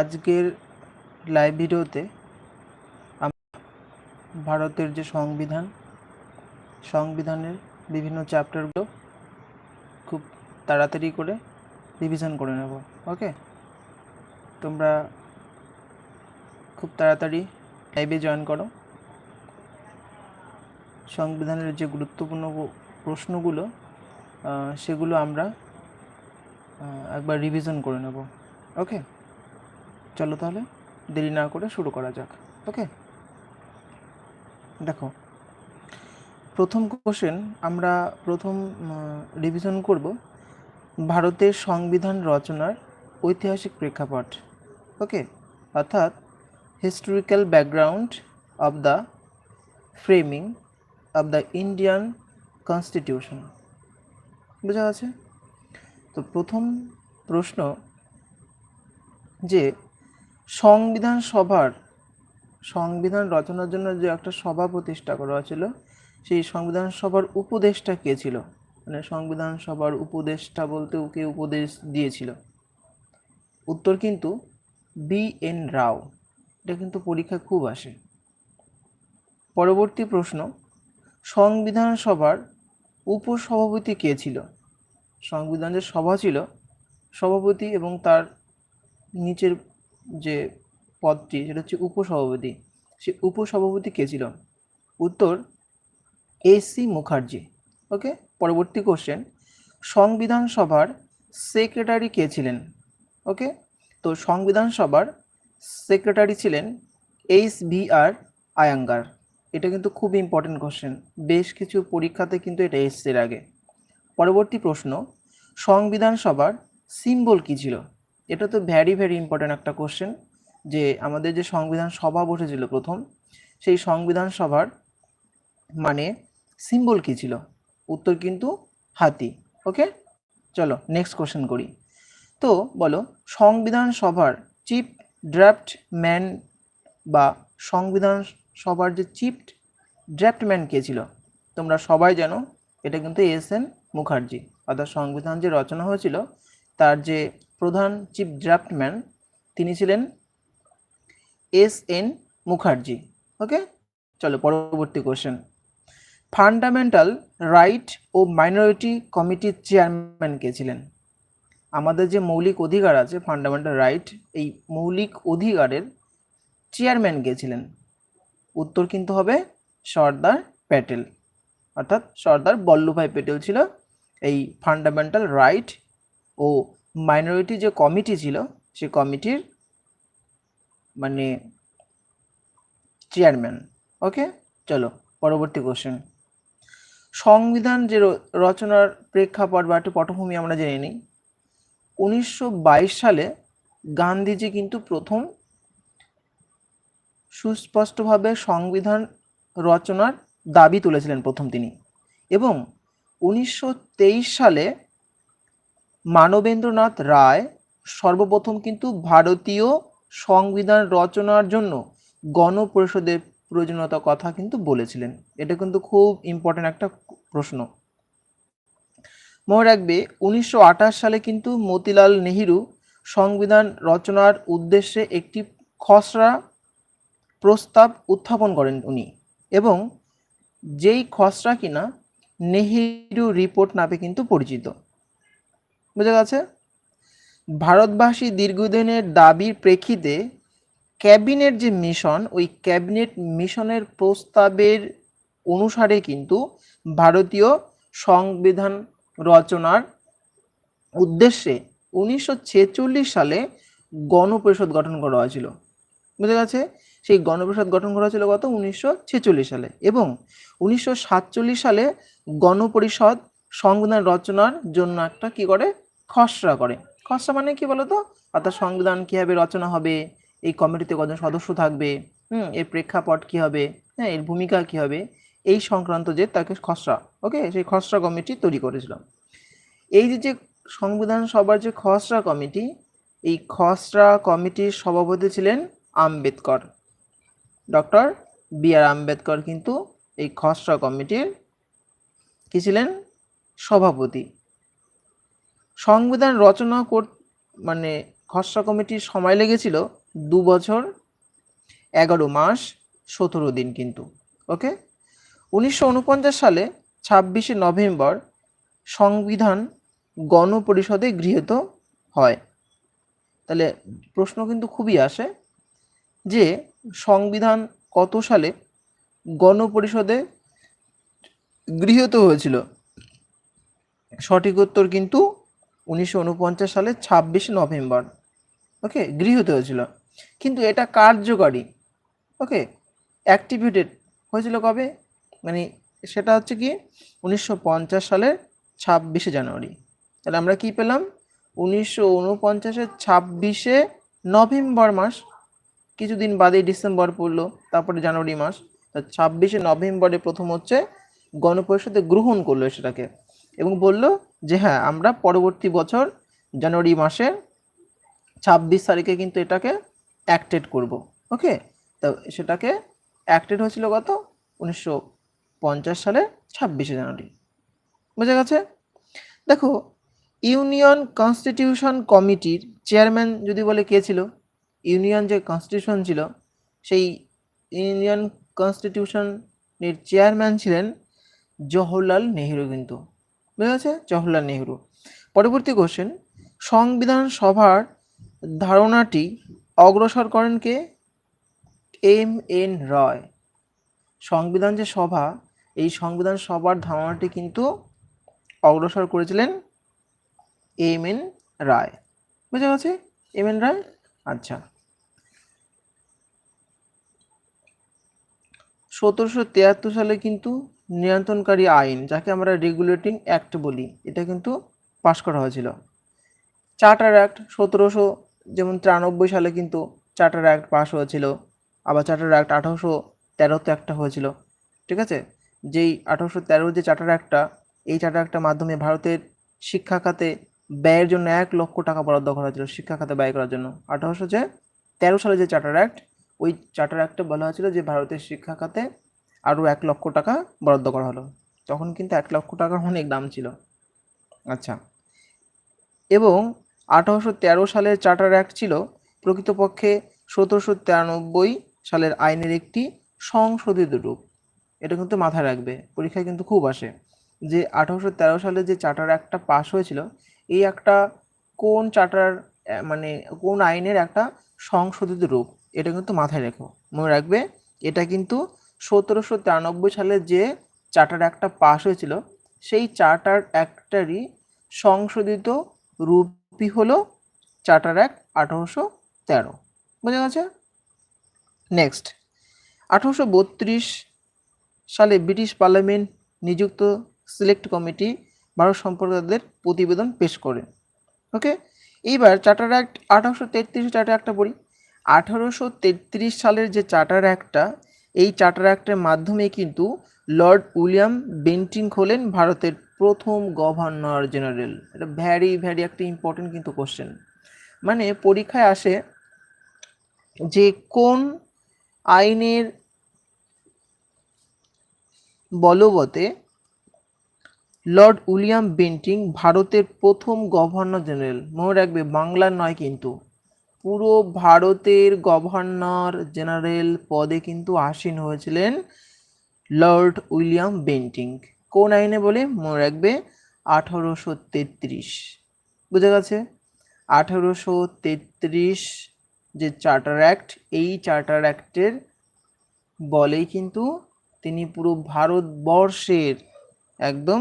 আজকের লাইভ ভিডিওতে ভারতের যে সংবিধান, সংবিধানের বিভিন্ন চ্যাপ্টারগুলো খুব তাড়াতাড়ি করে রিভিশন করে নেব ওকে তোমরা খুব তাড়াতাড়ি লাইভে জয়েন করো। সংবিধানের যে গুরুত্বপূর্ণ প্রশ্নগুলো সেগুলো আমরা একবার রিভিশন করে নেব ওকে চলো তাহলে, দেরি না করে শুরু করা যাক, ওকে? দেখো, প্রথম কোশ্চেন আমরা প্রথম রিভিশন করব ভারতের সংবিধান রচনার ঐতিহাসিক প্রেক্ষাপট, ওকে? অর্থাৎ historical background of the framing of the Indian constitution বোঝা গেছে? তো প্রথম প্রশ্ন যে সংবিধান সভার, সংবিধান রচনার জন্য যে একটা সভা প্রতিষ্ঠা করা হয়েছিল সেই সংবিধান সভার উপদেষ্টা কে ছিল? মানে সংবিধান সভার উপদেষ্টা বলতে ওকে উপদেশ দিয়েছিল। উত্তর কিন্তু বি এন রাও। এটা কিন্তু পরীক্ষায় খুব আসে। পরবর্তী প্রশ্ন, সংবিধান সভার উপসভাপতি কে ছিল? সংবিধান যে সভা ছিল, সভাপতি এবং তার নিচের যে পদটি, সেটা হচ্ছে উপসভাপতি। সে উপসভাপতি কে ছিল? উত্তর, এ সি মুখার্জি। ওকে, পরবর্তী কোশ্চেন সংবিধান সভার সেক্রেটারি কে ছিলেন? ওকে, তো সংবিধান সভার সেক্রেটারি ছিলেন এইচ ভি আর আয়াঙ্গার। এটা কিন্তু খুব ইম্পর্টেন্ট কোশ্চেন বেশ কিছু পরীক্ষাতে কিন্তু এটা এসছে আগে। পরবর্তী প্রশ্ন, সংবিধান সভার সিম্বল কী ছিল? এটা তো ভ্যারি ভ্যারি ইম্পর্টেন্ট একটা কোশ্চেন যে আমাদের যে সংবিধান সভা বসেছিল প্রথম, সেই সংবিধান সভার মানে সিম্বল কী ছিল? উত্তর কিন্তু হাতি ওকে চলো নেক্সট কোশ্চেন করি। তো বলো, সংবিধান সভার চিফ ড্রাফট ম্যান বা সংবিধান সভার যে চিফ ড্রাফটম্যান কে ছিল? তোমরা সবাই জানো, এটা কিন্তু এস এন মুখার্জি। অর্থাৎ সংবিধান যে রচনা হয়েছিল, তার যে প্রধান চিফ ড্রাফটম্যান তিনি ছিলেন এস এন মুখার্জি। ওকে? চলো পরবর্তী কোশ্চেন ফান্ডামেন্টাল রাইট ও মাইনরিটি কমিটির চেয়ারম্যান কে ছিলেন? আমাদের যে মৌলিক অধিকার আছে ফান্ডামেন্টাল রাইট এই মৌলিক অধিকারের চেয়ারম্যান কে ছিলেন? উত্তর কিন্তু হবে সর্দার প্যাটেল। অর্থাৎ সর্দার বল্লভভাই প্যাটেল ছিল এই ফান্ডামেন্টাল রাইট ও মাইনরিটি যে কমিটি ছিল, সে কমিটির মানে চেয়ারম্যান ওকে চলো, পরবর্তী কোশ্চেন সংবিধান যে রচনার প্রেক্ষাপট বা একটু পটভূমি আমরা জেনে নিই। উনিশশো বাইশ সালে গান্ধীজি কিন্তু প্রথম সুস্পষ্টভাবে সংবিধান রচনার দাবি তুলেছিলেন প্রথম তিনি। এবং উনিশশো তেইশ সালে মানবেন্দ্রনাথ রায় সর্বপ্রথম কিন্তু ভারতীয় সংবিধান রচনার জন্য গণপরিষদের প্রয়োজনীয়তা কথা কিন্তু বলেছিলেন। এটা কিন্তু খুব ইম্পর্টেন্ট একটা প্রশ্ন। মনে রাখবে, উনিশশো আঠাশ সালে কিন্তু মতিলাল নেহেরু সংবিধান রচনার উদ্দেশ্যে একটি খসড়া প্রস্তাব উত্থাপন করেন উনি এবং যেই খসড়া কিনা নেহেরু রিপোর্ট নামে কিন্তু পরিচিত। বুঝা গেছে ভারতবাসী দীর্ঘদিনের দাবির প্রেক্ষিতে ক্যাবিনেট যে মিশন, ওই ক্যাবিনেট মিশনের প্রস্তাবের অনুসারে কিন্তু ভারতীয় সংবিধান রচনার উদ্দেশ্যে উনিশশো ছেচল্লিশ সালে গণপরিষদ গঠন করা হয়েছিল। বুঝা গেছে সেই গণপরিষদ গঠন করা হয়েছিল গত উনিশশো ছেচল্লিশ সালে। এবং উনিশশো সাতচল্লিশ সালে গণপরিষদ সংবিধান রচনার জন্য একটা কি করে? খসড়া করে। খসড়া মানে কি বলতো? অর্থাৎ সংবিধান কীভাবে রচনা হবে, এই কমিটিতে কজন সদস্য থাকবে, হুম, এর প্রেক্ষাপট কি হবে হ্যাঁ এর ভূমিকা কি হবে, এই সংক্রান্ত যে তাকে খসড়া, ওকে, সেই খসড়া কমিটি তৈরি করেছিল। এই যে যে সংবিধান সভার যে খসড়া কমিটি, এই খসড়া কমিটির সভাপতি ছিলেন Ambedkar. Doctor B R Ambedkar কিন্তু এই খসড়া কমিটির কি ছিলেন? সভাপতি। সংবিধান রচনা কর মানে খসড়া কমিটির সময় লেগেছিল দু বছর, এগারো মাস, সতেরো দিন কিন্তু, ওকে? উনিশশো উনপঞ্চাশ সালে ছাব্বিশে নভেম্বর সংবিধান গণপরিষদে গৃহীত হয়। তাহলে প্রশ্ন কিন্তু খুবই আসে যে সংবিধান কত সালে গণপরিষদে গৃহীত হয়েছিল? সঠিক উত্তর কিন্তু উনিশশো উনপঞ্চাশ সালে ছাব্বিশে নভেম্বর, ওকে, গৃহীত হয়েছিল। কিন্তু এটা কার্যকারী, ওকে অ্যাক্টিভেটেড হয়েছিল কবে? মানে সেটা হচ্ছে কি, উনিশশো পঞ্চাশ সালের ছাব্বিশে জানুয়ারি। তাহলে আমরা কি পেলাম? উনিশশো উনপঞ্চাশের ছাব্বিশে নভেম্বর মাস, কিছুদিন বাদেই ডিসেম্বর পড়ল, তারপরে জানুয়ারি মাস। তা ছাব্বিশে নভেম্বরে প্রথম হচ্ছে গণপরিষদে গ্রহণ করল সেটাকে এবং বলল যে হ্যাঁ আমরা পরবর্তী বছর জানুয়ারি মাসে ছাব্বিশ তারিখে কিন্তু এটাকে অ্যাক্টেড করব ওকে তো সেটাকে অ্যাক্টেড হয়েছিল গত উনিশশো পঞ্চাশ সালে ছাব্বিশে জানুয়ারি। বুঝা গেছে? দেখো, ইউনিয়ন কনস্টিটিউশন কমিটির চেয়ারম্যান যদি বলে কে ছিল? ইউনিয়ন যে কনস্টিটিউশন ছিল, সেই ইউনিয়ন কনস্টিটিউশনের চেয়ারম্যান ছিলেন জওহরলাল নেহেরু কিন্তু। বুঝা গেছে জওহরলাল নেহরু। পরবর্তী কোশ্চেন সংবিধান সভার ধারণাটি অগ্রসর করেন কে? এম এন রয়। সংবিধান যে সভা, এই সংবিধান সভার ধারণাটি কিন্তু অগ্রসর করেছিলেন এম এন রায়। বুঝা গেছে? M N Roy? আচ্ছা। সতেরোশো তিয়াত্তর সালে কিন্তু নিয়ন্ত্রণকারী আইন, যাকে আমরা রেগুলেটিং অ্যাক্ট বলি, এটা কিন্তু পাশ করা হয়েছিল। চার্টার অ্যাক্ট সতেরোশো যেমন তিরানব্বই সালে কিন্তু চার্টার অ্যাক্ট পাস হয়েছিল, আবার চার্টার অ্যাক্ট আঠারোশো তেরোতে একটা হয়েছিল, ঠিক আছে? যেই আঠারোশো তেরোর যে চার্টার অ্যাক্টটা, এই চার্টার অ্যাক্টের মাধ্যমে ভারতের শিক্ষা খাতে ব্যয়ের জন্য এক লক্ষ টাকা বরাদ্দ করা হয়েছিল শিক্ষা খাতে ব্যয় করার জন্য। আঠারোশো যে তেরো সালে যে চার্টার অ্যাক্ট, ওই চার্টার অ্যাক্টে বলা হয়েছিল যে ভারতের শিক্ষা খাতে আরও এক লক্ষ টাকা বরাদ্দ করা হলো। তখন কিন্তু এক লক্ষ টাকার অনেক দাম ছিল। আচ্ছা। এবং আঠারোশো তেরো সালের চার্টার অ্যাক্ট ছিল, প্রকৃতপক্ষে সতেরোশো তিরানব্বই সালের আইনের একটি সংশোধিত রূপ। এটা কিন্তু মাথায় রাখবে, পরীক্ষায় কিন্তু খুব আসে। যে আঠারোশো তেরো সালে যে চার্টার অ্যাক্টটা পাস হয়েছিল, এই একটা কোন চার্টার মানে কোন আইনের একটা সংশোধিত রূপ, এটা কিন্তু মাথায় রেখো। মনে রাখবে, এটা কিন্তু সতেরোশো তিরানব্বই সালে যে চার্টার অ্যাক্টটা পাস হয়েছিল, সেই চার্টার অ্যাক্টটারই সংশোধিত রূপই হলো চার্টার অ্যাক্ট আঠারোশো তেরো। বোঝা গেছে? নেক্সট। আঠারোশো বত্রিশ সালে ব্রিটিশ পার্লামেন্ট নিযুক্ত সিলেক্ট কমিটি ভারত সম্প্রদায়দের প্রতিবেদন পেশ করে। ওকে? এইবার চার্টার অ্যাক্ট আঠারোশো তেত্রিশ চার্টার অ্যাক্টটা পড়ি। আঠারোশো তেত্রিশ সালের যে চার্টার অ্যাক্টটা এই চার্টার অ্যাক্টের মাধ্যমে কিন্তু লর্ড উইলিয়াম বেন্টিং হলেন ভারতের প্রথম গভর্নর জেনারেল এটা ভ্যারি ভ্যারি একটা ইম্পর্টেন্ট কিন্তু কোশ্চেন মানে পরীক্ষায় আসে যে কোন আইনের বলবতে লর্ড উইলিয়াম বেন্টিং ভারতের প্রথম গভর্নর জেনারেল মনে রাখবে বাংলার নয় কিন্তু। পুরো ভারতের গভর্নর জেনারেল পদে কিন্তু আসীন হয়েছিলেন লর্ড উইলিয়াম বেন্টিং। কোন আইনে বলে? মনে রাখবে আঠারোশো তেত্রিশ। বুঝে গেছে? আঠারোশো তেত্রিশ যে চার্টার অ্যাক্ট, এই চার্টার অ্যাক্টের বলেই কিন্তু তিনি পুরো ভারতবর্ষের একদম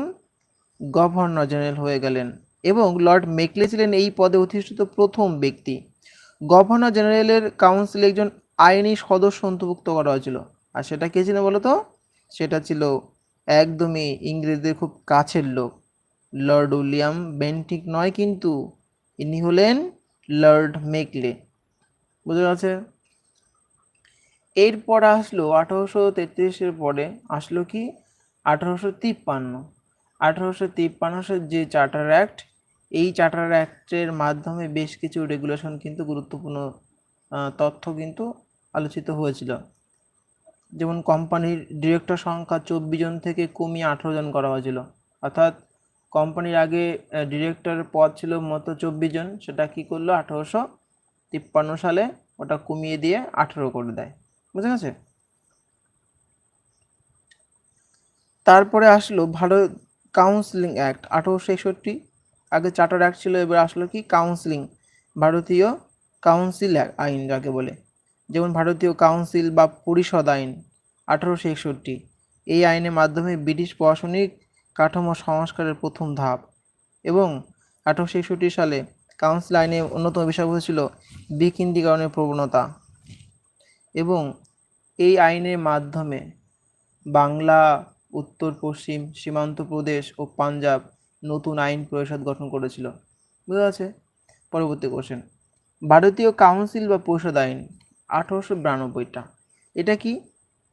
গভর্নর জেনারেল হয়ে গেলেন এবং লর্ড মেকলে ছিলেন এই পদে অধিষ্ঠিত প্রথম ব্যক্তি। গভর্নর জেনারেলের কাউন্সিলে একজন আইনি সদস্য অন্তর্ভুক্ত করা হয়েছিল। আর সেটা কে ছিল বলো তো সেটা ছিল একদমই ইংরেজদের খুব কাছের লোক। লর্ড উইলিয়াম বেন্টিক নয় কিন্তু ইনি হলেন লর্ড মেকলে। বুঝতে পারছে? এরপর আসলো আঠারোশো তেত্রিশের পরে আসলো কি? আঠারোশো তিপ্পান্ন। আঠারোশো তিপ্পান্ন যে চার্টার অ্যাক্ট এই চার্টার অ্যাক্টের মাধ্যমে বেশ কিছু রেগুলেশন কিন্তু গুরুত্বপূর্ণ তথ্য কিন্তু আলোচিত হয়েছিল। যেমন কোম্পানির ডিরেক্টর সংখ্যা চব্বিশ জন থেকে কমিয়ে আঠেরো জন করা হয়েছিল। অর্থাৎ কোম্পানির আগে ডিরেক্টর পদ ছিল মতো চব্বিশ জন, সেটা কি করল? আঠেরোশো তিপ্পান্ন সালে ওটা কমিয়ে দিয়ে আঠেরো করে দেয়। বুঝে গেছে তারপরে আসলো ভারত কাউন্সিলিং অ্যাক্ট আঠেরোশো একষট্টি। আগে চার্টার অ্যাক্ট ছিল, এবার আসলো কি? কাউন্সিলিং ভারতীয় কাউন্সিল আইন যাকে বলে। যেমন ভারতীয় কাউন্সিল বা পরিষদ আইন, আঠারোশো একষট্টি। এই আইনের মাধ্যমে ব্রিটিশ প্রশাসনিক কাঠামো সংস্কারের প্রথম ধাপ। এবং আঠারোশো একষট্টি সালে কাউন্সিল আইনে অন্যতম বিষয়বস্তু ছিল বিকেন্দ্রীকরণের প্রবণতা। এবং এই আইনের মাধ্যমে বাংলা, উত্তর, পশ্চিম, সীমান্ত প্রদেশ ও পাঞ্জাব নতুন আইন পরিষদ গঠন করেছিল। বুঝা আছে পরবর্তী কোশ্চেন ভারতীয় কাউন্সিল বা পরিষদ আইন, আঠারোশো বিরানব্বইটা। এটা কি?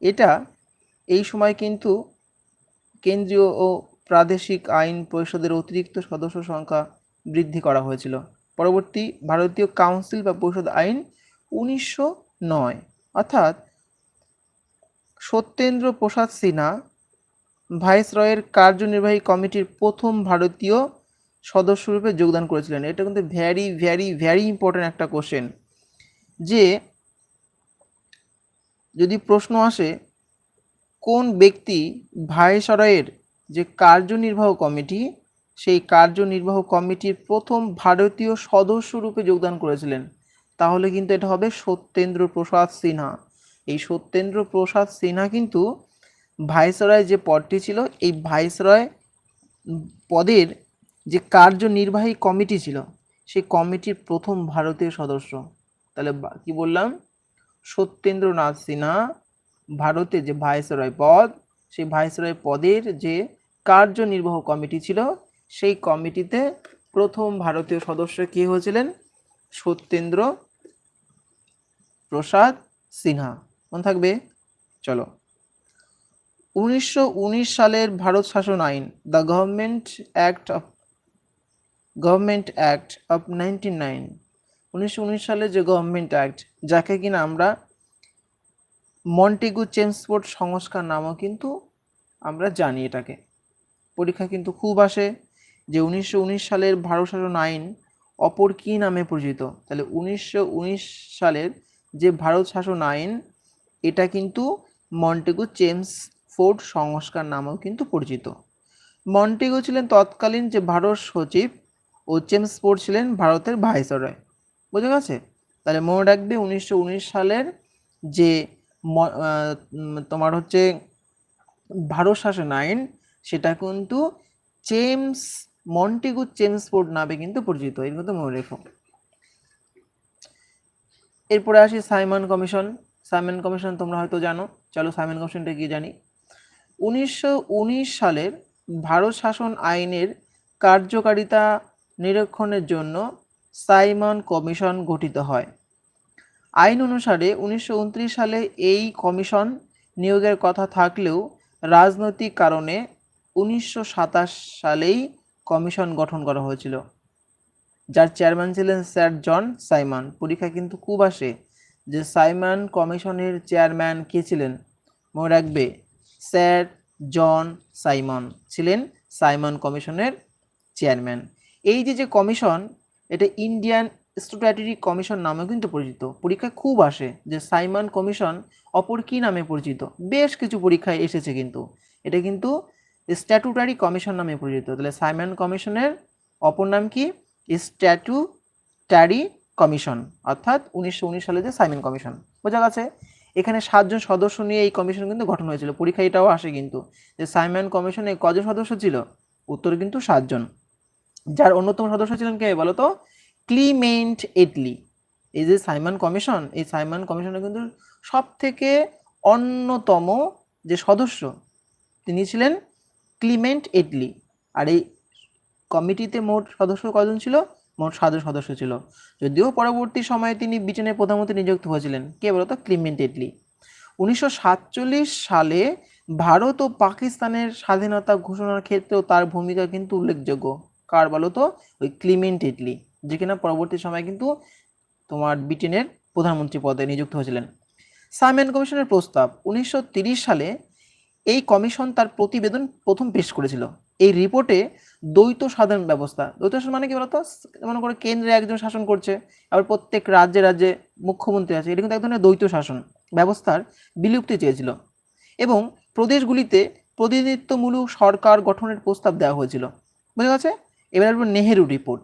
এটা এই সময় কিন্তু কেন্দ্রীয় ও প্রাদেশিক আইন পরিষদের অতিরিক্ত সদস্য সংখ্যা বৃদ্ধি করা হয়েছিল। পরবর্তী ভারতীয় কাউন্সিল বা পরিষদ আইন উনিশশো নয়। অর্থাৎ সত্যেন্দ্র প্রসাদ সিনহা ভাইসরয়ের কার্যনির্বাহী কমিটির প্রথম ভারতীয় সদস্যরূপে যোগদান করেছিলেন। এটা কিন্তু ভ্যারি ভ্যারি ভ্যারি ইম্পর্ট্যান্ট একটা কোশ্চেন যে, যদি প্রশ্ন আসে, কোন ব্যক্তি ভাইসরয়ের যে কার্যনির্বাহ কমিটি, সেই কার্যনির্বাহ কমিটির প্রথম ভারতীয় সদস্য রূপে যোগদান করেছিলেন, তাহলে কিন্তু এটা হবে সত্যেন্দ্র প্রসাদ সিনহা। এই সত্যেন্দ্র প্রসাদ সিনহা কিন্তু ভাইসরয় যে পদটি ছিল, এই ভাইসরয় পদের যে কার্যনির্বাহী কমিটি ছিল, সেই কমিটির প্রথম ভারতীয় সদস্য। তাহলে কি বললাম? সত্যেন্দ্রনাথ সিনহা ভারতে যে ভাইসরয় পদ, সেই ভাইসরয় পদের যে কার্যনির্বাহ কমিটি ছিল, সেই কমিটিতে প্রথম ভারতীয় সদস্য কে হয়েছিলেন? সত্যেন্দ্র প্রসাদ সিনহা। মনে থাকবে? চলো। উনিশশো উনিশ সালের ভারত শাসন আইন the government act of government act of nineteen nine উনিশশো উনিশ সালের যে গভর্নমেন্ট অ্যাক্ট যাকে কিনা আমরা মন্টেগু চেমসফোর্ড সংস্কার নামও কিন্তু আমরা জানি এটাকে। পরীক্ষা কিন্তু খুব আসে যে উনিশশো উনিশ সালের ভারত শাসন আইন অপর কী নামে পরিচিত? তাহলে উনিশশো উনিশ সালের যে ভারত শাসন আইন, এটা কিন্তু মন্টেগু চেমস ফোর্ড সংস্কার নামেও কিন্তু পরিচিত। মন্টেগু ছিলেন তৎকালীন যে ভারত সচিব ও চেমস ফোর্ড ছিলেন ভারতের ভাইসরয়। বুঝে গেছে? তাহলে মনে রাখবে উনিশশো উনিশ সালের যে তোমার হচ্ছে ভারত শাসন আইন, সেটা কিন্তু চেমস, মন্টেগু চেমসফোর্ড নামে কিন্তু পরিচিত। এর মতো মনে রেখো। এরপরে আসি সাইমন কমিশন। সাইমন কমিশন তোমরা হয়তো জানো। চলো সাইমন কমিশনটা কি জানি। উনিশশো উনিশ সালের ভারত শাসন আইনের কার্যকারিতা নিরীক্ষণের জন্য সাইমন কমিশন গঠিত হয়। আইন অনুসারে উনিশশো উনত্রিশ সালে এই কমিশন নিয়োগের কথা থাকলেও রাজনৈতিক কারণে উনিশশো সাতাশ সালেই কমিশন গঠন করা হয়েছিল। যার চেয়ারম্যান ছিলেন স্যার জন সাইমন। পরীক্ষা কিন্তু খুব আসে যে সাইমন কমিশনের চেয়ারম্যান কে ছিলেন? মনে রাখবে স্যার জন সাইমন ছিলেন সাইমন কমিশনের চেয়ারম্যান। এই যে যে কমিশন, এটা ইন্ডিয়ান স্ট্যাটুটারি কমিশন নামেও কিন্তু পরিচিত। পরীক্ষায় খুব আসে যে সাইমন কমিশন অপর কি নামে পরিচিত। বেশ কিছু পরীক্ষায় এসেছে কিন্তু। এটা কিন্তু স্ট্যাটুটারি কমিশন নামে পরিচিত। তাহলে সাইমন কমিশনের অপর নাম কি? Statutory commission. অর্থাৎ উনিশশো উনিশ সালে যে সাইমন কমিশন। বোঝা গেছে? এখানে সাতজন সদস্য নিয়ে এই কমিশন কিন্তু গঠন হয়েছিল। পরীক্ষা এটাও আসে কিন্তু যে সাইমন কমিশনে কজন সদস্য ছিল? উত্তর কিন্তু সাতজন। যার অন্যতম সদস্য ছিলেন কে বলো তো ক্লিমেন্ট এটলি। এই যে সাইমন কমিশন এই সাইমন কমিশনে কিন্তু সব থেকে অন্যতম যে সদস্য, তিনি ছিলেন ক্লিমেন্ট এটলি। আর এই কমিটিতে মোট সদস্য কজন ছিল? মোট সাতজন সদস্য ছিল। যদিও পরবর্তী সময়ে তিনি ব্রিটেনের প্রধানমন্ত্রী নিযুক্ত হয়েছিলেন, কে বলতো? ক্লিমেন্ট এটলি উনিশশো সালে ভারত ও পাকিস্তানের স্বাধীনতা ঘোষণার ক্ষেত্রেও তার ভূমিকা কিন্তু উল্লেখযোগ্য। কার বলো তো ওই ক্লিমেন্ট ইটলি যে কিনা পরবর্তী সময়ে কিন্তু তোমার ব্রিটেনের প্রধানমন্ত্রী পদে নিযুক্ত হয়েছিলেন। সাইমন কমিশনের প্রস্তাব, উনিশশো ত্রিশ সালে এই কমিশন তার প্রতিবেদন প্রথম পেশ করেছিল। এই রিপোর্টে দ্বৈত সাধারণ ব্যবস্থা। দ্বৈত শাসন মানে কি বলতো? মনে করে কেন্দ্রে একজন শাসন করছে, আবার প্রত্যেক রাজ্যে রাজ্যে মুখ্যমন্ত্রী আছে, এটা কিন্তু এক ধরনের দ্বৈত শাসন ব্যবস্থার বিলুপ্তি চেয়েছিল। এবং প্রদেশগুলিতে প্রতিনিধিত্বমূলক সরকার গঠনের প্রস্তাব দেওয়া হয়েছিল। বুঝা গেছে এবার আসব নেহেরু রিপোর্ট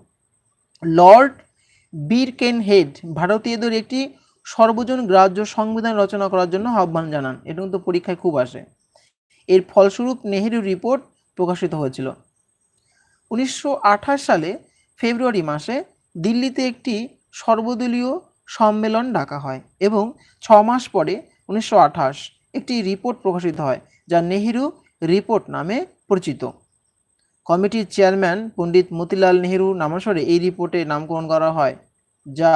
লর্ড বীর কেন হেড ভারতীয়দের একটি সর্বজন গ্রাহ্য সংবিধান রচনা করার জন্য আহ্বান জানান। এটা কিন্তু পরীক্ষায় খুব আসে। এর ফলস্বরূপ নেহেরু রিপোর্ট প্রকাশিত হয়েছিল। উনিশশো আঠাশ সালে ফেব্রুয়ারি মাসে দিল্লিতে একটি সর্বদলীয় সম্মেলন ডাকা হয় এবং ছ মাস পরে উনিশশো আঠাশ একটি রিপোর্ট প্রকাশিত হয়, যা নেহেরু রিপোর্ট নামে পরিচিত। কমিটির চেয়ারম্যান পণ্ডিত মতিলাল নেহেরু নামাসরে এই রিপোর্টে নামকরণ করা হয়, যা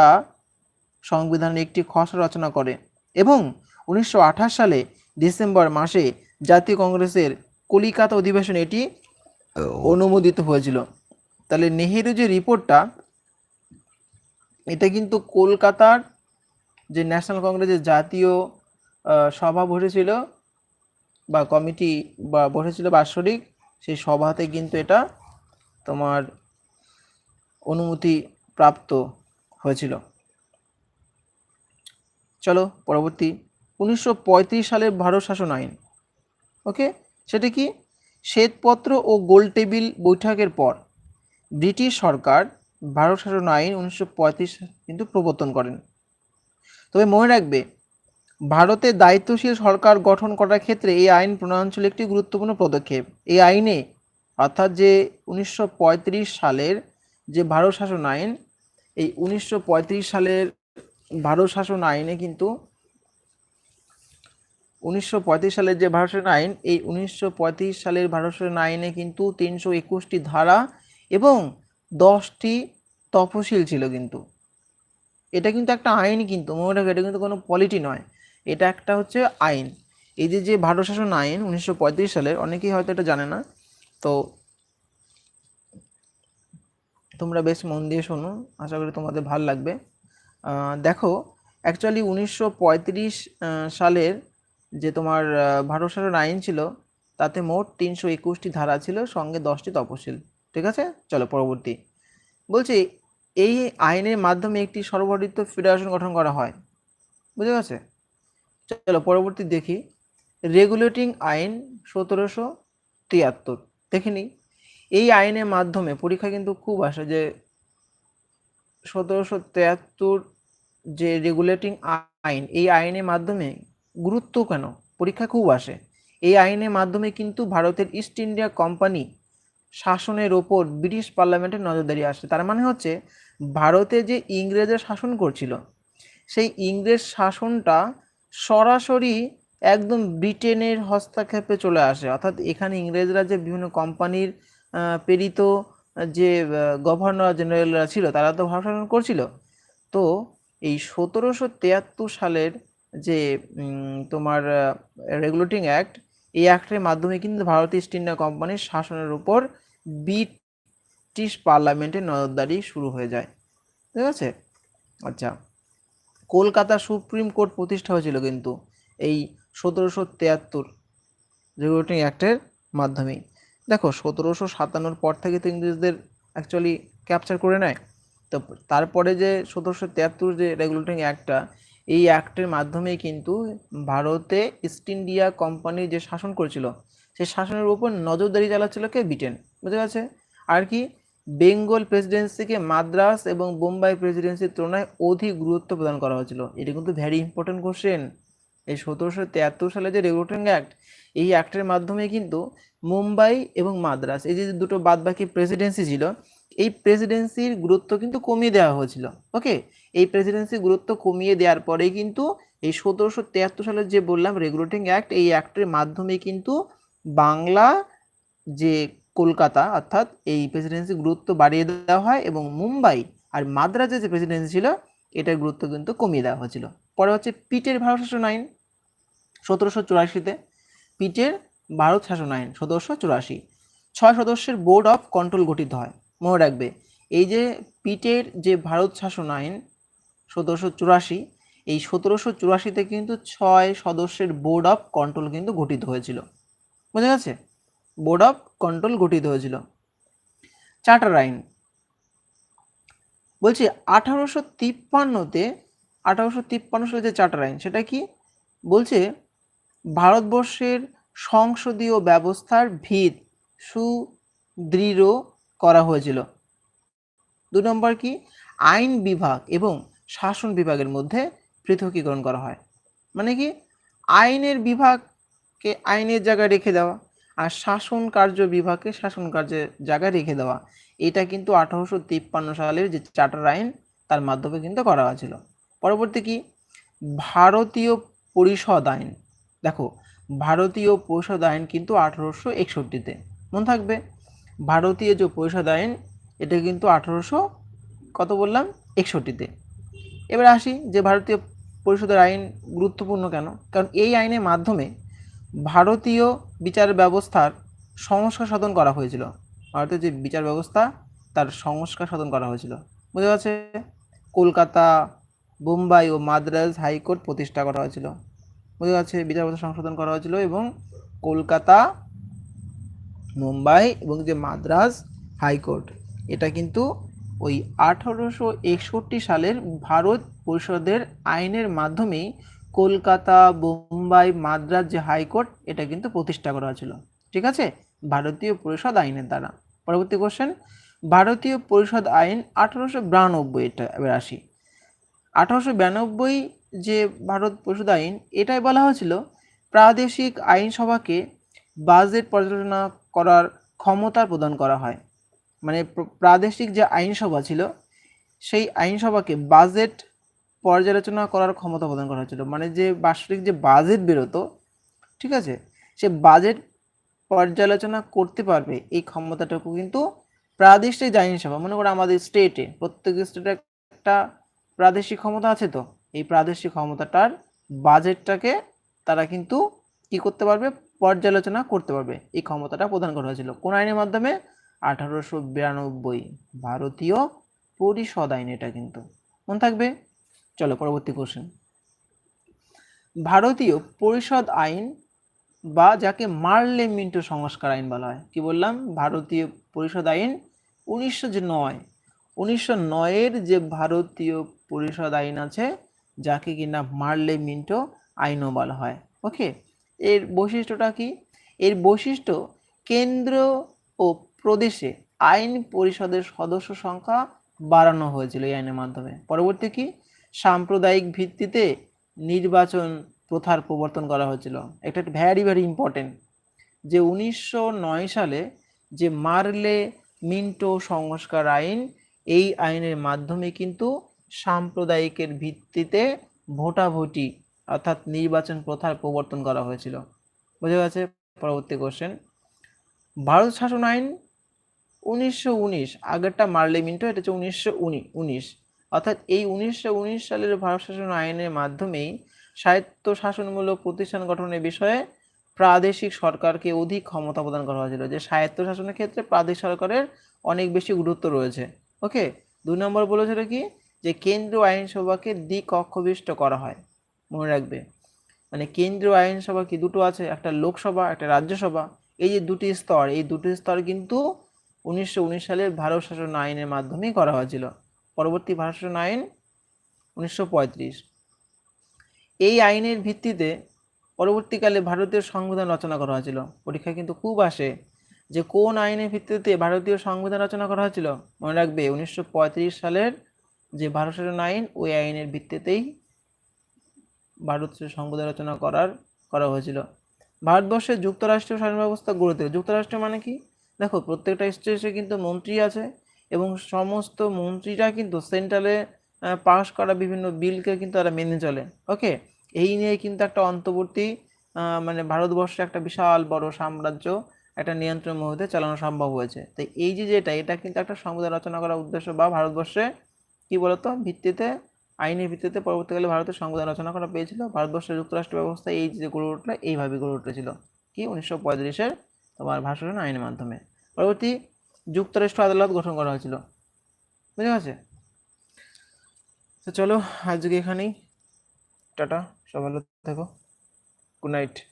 সংবিধানের একটি খসড়া রচনা করে এবং উনিশশো আঠাশ সালে ডিসেম্বর মাসে জাতীয় কংগ্রেসের কলিকাতা অধিবেশনে এটি অনুমোদিত হয়েছিল। তাহলে নেহেরু যে রিপোর্টটা এটা কিন্তু কলকাতার যে ন্যাশনাল কংগ্রেসের জাতীয় সভা বসেছিল বা কমিটি বা বসেছিল বাৎসরিক সেই সভাতে কিন্তু এটা তোমার অনুমতি প্রাপ্ত হয়েছিল। চলো পরবর্তী উনিশশো সালের ভারত শাসন আইন ওকে সেটা কি? শ্বেতপত্র ও গোল টেবিল বৈঠকের পর ব্রিটিশ সরকার ভারত শাসন আইন উনিশশো কিন্তু প্রবর্তন করেন। তবে মনে রাখবে, ভারতে দায়িত্বশীল সরকার গঠন করার ক্ষেত্রে এই আইন প্রণয়ন ছিল একটি গুরুত্বপূর্ণ পদক্ষেপ। এই আইনে, অর্থাৎ যে উনিশশো পঁয়ত্রিশ সালের যে ভারত শাসন আইন এই উনিশশো পঁয়ত্রিশ সালের ভারত শাসন আইনে কিন্তু উনিশশো পঁয়ত্রিশ সালের যে ভারত আইন, এই উনিশশো পঁয়ত্রিশ সালের ভারত আইনে কিন্তু তিনশো একুশটি ধারা এবং দশটি তফসিল ছিল কিন্তু। এটা কিন্তু একটা আইন কিন্তু, মনে রাখবে এটা কিন্তু কোনো পলিটি নয়। এটা একটা হচ্ছে আইন। এই যে যে ভারত শাসন আইন উনিশশো সালের, অনেকেই হয়তো এটা জানে না। তো তোমরা বেশ মন দিয়ে শোনো, আশা করি তোমাদের ভালো লাগবে। দেখো অ্যাকচুয়ালি উনিশশো পঁয়ত্রিশ সালের যে তোমার আহ, ভারত শাসন আইন ছিল তাতে মোট তিনশো একুশটি ধারা ছিল সঙ্গে দশটি তপশিল। ঠিক আছে? চলো পরবর্তী। বলছি এই আইনের মাধ্যমে একটি সর্বভারতীয় ফেডারেশন গঠন করা হয়। বুঝে গেছে চলো পরবর্তী দেখি। রেগুলেটিং আইন সতেরোশো তিয়াত্তর। দেখে নিই। এই আইনের মাধ্যমে পরীক্ষা কিন্তু খুব আসে যে সতেরোশো তিয়াত্তর যে রেগুলেটিং আইন এই আইনের মাধ্যমে গুরুত্ব কেন? পরীক্ষা খুব আসে। এই আইনের মাধ্যমে কিন্তু ভারতের ইস্ট ইন্ডিয়া কোম্পানি শাসনের ওপর ব্রিটিশ পার্লামেন্টের নজরদারি আসে। তার মানে হচ্ছে, ভারতে যে ইংরেজরা শাসন করছিল, সেই ইংরেজ শাসনটা সরাসরি একদম ব্রিটেনের হস্তক্ষেপে চলে আসে। অর্থাৎ এখানে ইংরেজরা যে বিভিন্ন কোম্পানির প্রেরিত যে গভর্নর জেনারেলরা ছিল, তারা তো ভারত শাসন করছিল। তো এই সতেরোশো তেয়াত্তর সালের যে তোমার রেগুলেটিং অ্যাক্ট এই অ্যাক্টের মাধ্যমে কিন্তু ভারত ইস্ট ইন্ডিয়া কোম্পানির শাসনের উপর ব্রিটিশ পার্লামেন্টের নজরদারি শুরু হয়ে যায়। ঠিক আছে? আচ্ছা। কলকাতা সুপ্রিম কোর্ট প্রতিষ্ঠা হয়েছিল কিন্তু এই সতেরোশো তেয়াত্তর রেগুলেটিং অ্যাক্টের মাধ্যমেই। দেখো, সতেরোশো সাতান্নর পর থেকে তো ইংরেজদের অ্যাকচুয়ালি ক্যাপচার করে নেয়। তো তারপরে যে সতেরোশো তিয়াত্তর যে রেগুলেটিং অ্যাক্টটা এই অ্যাক্টের মাধ্যমেই কিন্তু ভারতে ইস্ট ইন্ডিয়া কোম্পানি যে শাসন করেছিল, সেই শাসনের উপর নজরদারি চালাচ্ছিল কে? ব্রিটেন বুঝতে পারছে? আর কি? বেঙ্গল প্রেসিডেন্সিকে মাদ্রাস এবং বোম্বাই প্রেসিডেন্সির তুলনায় অধিক গুরুত্ব প্রদান করা হয়েছিল। এটা কিন্তু ভ্যারি ইম্পর্টেন্ট কোশ্চেন এই সতেরোশো তিয়াত্তর সালে যে রেগুলেটিং অ্যাক্ট এই অ্যাক্টের মাধ্যমে কিন্তু মুম্বাই এবং মাদ্রাস এই যে দুটো বাদবাকি প্রেসিডেন্সি ছিল, এই প্রেসিডেন্সির গুরুত্ব কিন্তু কমিয়ে দেওয়া হয়েছিল। ওকে এই প্রেসিডেন্সি গুরুত্ব কমিয়ে দেওয়ার পরেই কিন্তু এই সতেরোশো তিয়াত্তর সালের যে বললাম রেগুলেটিং অ্যাক্ট এই অ্যাক্টের মাধ্যমে কিন্তু বাংলা যে কলকাতা অর্থাৎ এই প্রেসিডেন্সি গুরুত্ব বাড়িয়ে দেওয়া হয় এবং মুম্বাই আর মাদ্রাজে যে প্রেসিডেন্সি ছিল, এটার গুরুত্ব কিন্তু কমিয়ে দেওয়া হয়েছিল। পরে হচ্ছে পিটের ভারত শাসন আইন, সতেরোশো চুরাশিতে পিটের ভারত শাসন আইন, সতেরোশো চুরাশি। ছয় সদস্যের বোর্ড অফ কন্ট্রোল গঠিত হয়। মনে রাখবে, এই যে পিটের যে ভারত শাসন আইন সতেরোশো চুরাশি। এই সতেরোশো চুরাশিতে কিন্তু ছয় সদস্যের বোর্ড অফ কন্ট্রোল কিন্তু গঠিত হয়েছিল। বোঝা গেছে? বোর্ড অফ কন্ট্রোল গঠিত হয়েছিল। চার্টার আইন। বলছি, আঠারোশো তিপ্পান্নতে, আঠারোশো তিপ্পান্ন সালে যে চার্টার আইন, সেটা কি? বলছে, ভারতবর্ষের সংসদীয় ব্যবস্থার ভিত সুদৃঢ় করা হয়েছিল। দু নম্বর কি? আইন বিভাগ এবং শাসন বিভাগের মধ্যে পৃথকীকরণ করা হয়। মানে কি? আইনের বিভাগকে আইনের জায়গায় রেখে দেওয়া আর শাসন কার্য বিভাগকে শাসন কার্যের জায়গায় রেখে দেওয়া। এটা কিন্তু আঠারোশো তিপ্পান্ন সালের যে চার্টার আইন, তার মাধ্যমে কিন্তু করা হয়েছিল। পরবর্তী কি? ভারতীয় পরিষদ আইন। দেখো, ভারতীয় পরিষদ আইন কিন্তু আঠারোশো একষট্টিতে। মনে থাকবে? ভারতীয় যে পরিষদ আইন, এটা কিন্তু আঠারোশো কত বললাম? একষট্টিতে। এবার আসি যে ভারতীয় পরিষদের আইন গুরুত্বপূর্ণ কেন? কারণ এই আইনের মাধ্যমে ভারতীয় বিচার ব্যবস্থার সংস্কার সাধন করা হয়েছিল। ভারতের যে বিচার ব্যবস্থা, তার সংস্কার সাধন করা হয়েছিল। বুঝতে পারছে? কলকাতা, বোম্বাই ও মাদ্রাজ হাইকোর্ট প্রতিষ্ঠা করা হয়েছিল। বুঝতে পারছে? বিচার ব্যবস্থা সংশোধন করা হয়েছিল এবং কলকাতা মুম্বাই এবং যে মাদ্রাজ হাইকোর্ট, এটা কিন্তু ওই আঠারোশো একষট্টি সালের ভারত পরিষদের আইনের মাধ্যমেই কলকাতা, বোম্বাই, মাদ্রাজ যে হাইকোর্ট, এটা কিন্তু প্রতিষ্ঠা করা হয়েছিল। ঠিক আছে? ভারতীয় পরিষদ আইনের দ্বারা। পরবর্তী কোশ্চেন ভারতীয় পরিষদ আইন আঠারোশো বিরানব্বই এটা এবার আসি। আঠারোশো বিরানব্বই যে ভারত পরিষদ আইন, এটাই বলা হয়েছিল প্রাদেশিক আইনসভাকে বাজেট পর্যালোচনা করার ক্ষমতা প্রদান করা হয়। মানে প্রাদেশিক যে আইনসভা ছিল, সেই আইনসভাকে বাজেট পর্যালোচনা করার ক্ষমতা প্রদান করা হয়েছিল। মানে যে বার্ষিক যে বাজেট বেরোতো, ঠিক আছে? সে বাজেট পর্যালোচনা করতে পারবে এই ক্ষমতাটুকু কিন্তু প্রাদেশিক যে আইনসভা, মনে করো আমাদের স্টেটে প্রত্যেক স্টেটে একটা প্রাদেশিক ক্ষমতা আছে তো, এই প্রাদেশিক ক্ষমতাটার বাজেটটাকে তারা কিন্তু কি করতে পারবে? পর্যালোচনা করতে পারবে। এই ক্ষমতাটা প্রদান করা হয়েছিল। কোন আইনের মাধ্যমে? আঠারোশো বিরানব্বই। ভারতীয় পরিষদ আইন এটা কিন্তু। মনে থাকবে? চলো পরবর্তী কোশ্চেন ভারতীয় পরিষদ আইন বা যাকে মার্লে মিন্টো সংস্কার আইন বলা হয়, কি বললাম? ভারতীয় পরিষদ আইন উনিশশো যে নয়, উনিশশো নয়ের যে ভারতীয় পরিষদ আইন আছে, যাকে কিনা মার্লে মিন্টো আইনও বলা হয়। ওকে এর বৈশিষ্ট্যটা কি? এর বৈশিষ্ট্য কেন্দ্র ও প্রদেশে আইন পরিষদের সদস্য সংখ্যা বাড়ানো হয়েছিল এই আইনের মাধ্যমে। পরবর্তী কি? সাম্প্রদায়িক ভিত্তিতে নির্বাচন প্রথার প্রবর্তন করা হয়েছিল। এটা ভ্যারি ভ্যারি ইম্পর্টেন্ট যে উনিশশো নয় সালে যে মারলে মিন্টো সংস্কার আইন, এই আইনের মাধ্যমে কিন্তু সাম্প্রদায়িকের ভিত্তিতে ভোটাভুটি অর্থাৎ নির্বাচন প্রথার প্রবর্তন করা হয়েছিল। বুঝে গেছে? পরবর্তী কোশ্চেন ভারত শাসন আইন উনিশশো উনিশ, আগেরটা মার্লে মিন্টো, এটা হচ্ছে উনিশশো উনিশ। অর্থাৎ এই উনিশশো উনিশ সালের ভারত শাসন আইনের মাধ্যমেই স্বায়ত্ত শাসনমূলক প্রতিষ্ঠান গঠনের বিষয়ে প্রাদেশিক সরকারকে অধিক ক্ষমতা প্রদান করা হয়েছিল, যে স্বায়ত্ত শাসনের ক্ষেত্রে প্রাদেশিক সরকারের অনেক বেশি গুরুত্ব রয়েছে। ওকে? দুই নম্বর বলেছিল কি? যে কেন্দ্রীয় আইনসভাকে দিক অক্ষবিষ্ট করা হয়। মনে রাখবে। মানে কেন্দ্রীয় আইনসভা কি? দুটো আছে, একটা লোকসভা, একটা রাজ্যসভা। এই যে দুটি স্তর, এই দুটি স্তর কিন্তু উনিশশো উনিশ সালের ভারত শাসন আইনের মাধ্যমেই করা হয়েছিল। পরবর্তী ভারত শাসন আইন উনিশশো পঁয়ত্রিশ। এই আইনের ভিত্তিতে পরবর্তীকালে ভারতীয় সংবিধান রচনা করা হয়েছিল। পরীক্ষায় কিন্তু খুব আসে যে কোন আইনের ভিত্তিতে ভারতীয় সংবিধান রচনা করা হয়েছিল। মনে রাখবে উনিশশো পঁয়ত্রিশ সালের যে ভারত শাসন আইন, ওই আইনের ভিত্তিতেই ভারতীয় সংবিধান রচনা করার, করা হয়েছিল। ভারতবর্ষে যুক্তরাষ্ট্রীয় শাসন ব্যবস্থা গড়ে তোলে। যুক্তরাষ্ট্র মানে কি? দেখো, প্রত্যেকটা স্টেটে কিন্তু মন্ত্রী আছে এবং সমস্ত মন্ত্রীরা কিন্তু সেন্ট্রালে পাস করা বিভিন্ন বিলকে কিন্তু তারা মেনে চলে ওকে এই নিয়ে কিন্তু একটা অন্তর্বর্তী মানে ভারতবর্ষে একটা বিশাল বড় সাম্রাজ্য, একটা নিয়ন্ত্রণ মধ্যে চালানো সম্ভব হয়েছে। তাই এই যে যেটা, এটা কিন্তু একটা সংবিধান রচনা করার উদ্দেশ্য বা ভারতবর্ষে কি বলতো? ভিত্তিতে, আইনের ভিত্তিতে পরবর্তীকালে ভারতের সংবিধান রচনা করা পেয়েছিল। ভারতবর্ষের যুক্তরাষ্ট্র ব্যবস্থা এই যে গড়ে উঠল, এইভাবে গড়ে উঠেছিল। কি? উনিশশো পঁয়ত্রিশের তোমার ভাষণ আইনের মাধ্যমে। পরবর্তী যুক্তরাষ্ট্র আদালত গঠন করা হয়েছিল। বুঝতে পারছে? তো চলো, আজকে এখানেই। টাটা, সবাই থেকো। Good night.